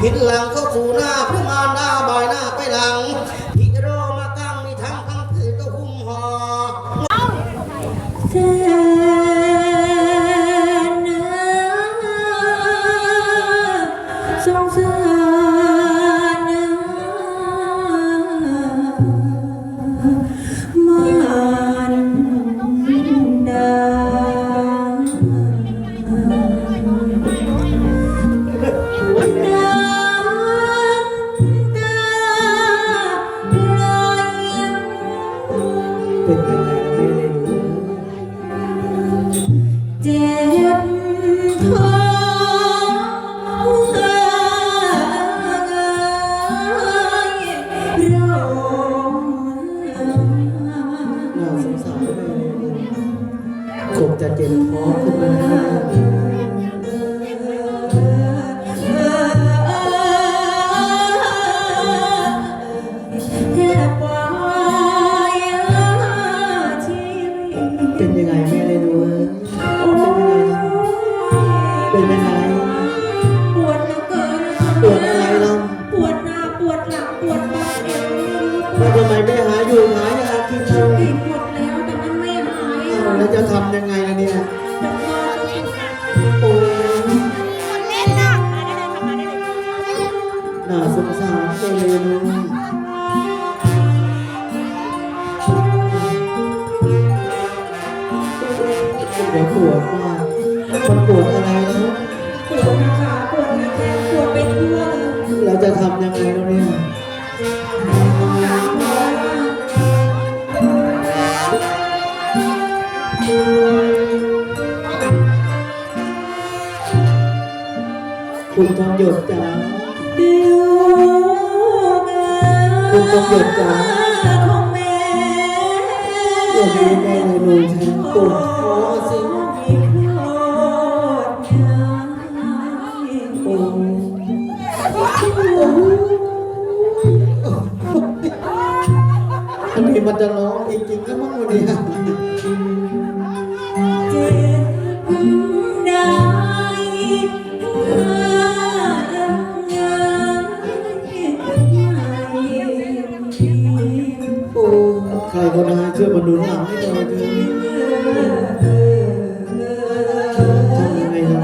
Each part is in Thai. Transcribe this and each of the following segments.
ผิดหลังเข้าสู่หน้าพระมารดาบายหน้าไปหลัง เป็นยังไงไม่ได้รู้เจ็บท้องร้องน่าสงสารไม่ได้เยคงจะเจ็บท้องขึ้นมา แล้วทำไมไม่หาอยู่หายากินเรากินหมดแล้วแต่มันไม่หายอ้าวแล้วจะทำยังไงล่ะเนี่ยจะพาไปโอ้ยเล่นนะมาได้เลยมาได้เลยน่าสงสารจังเลยนุ้งเดี๋ยวปวดม คุณทองหยดจ๋าคุณทองหยดจ๋าของแม่อย่าดีแม่เลยหนูฉันปวดคอสิโคตรใหญ่โอ้อันนี้มันจะร้องจริงๆก็มั้งวันนี้ ใครก็ได้ชื่วยมาดูหนังให้เราดีทำยังไงครับ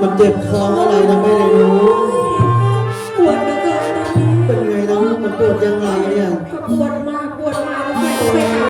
มันเจ็บคออะไรทำไม่ได้รู้ปวดแล้วก็เป็นไงนะมันปวดยังไง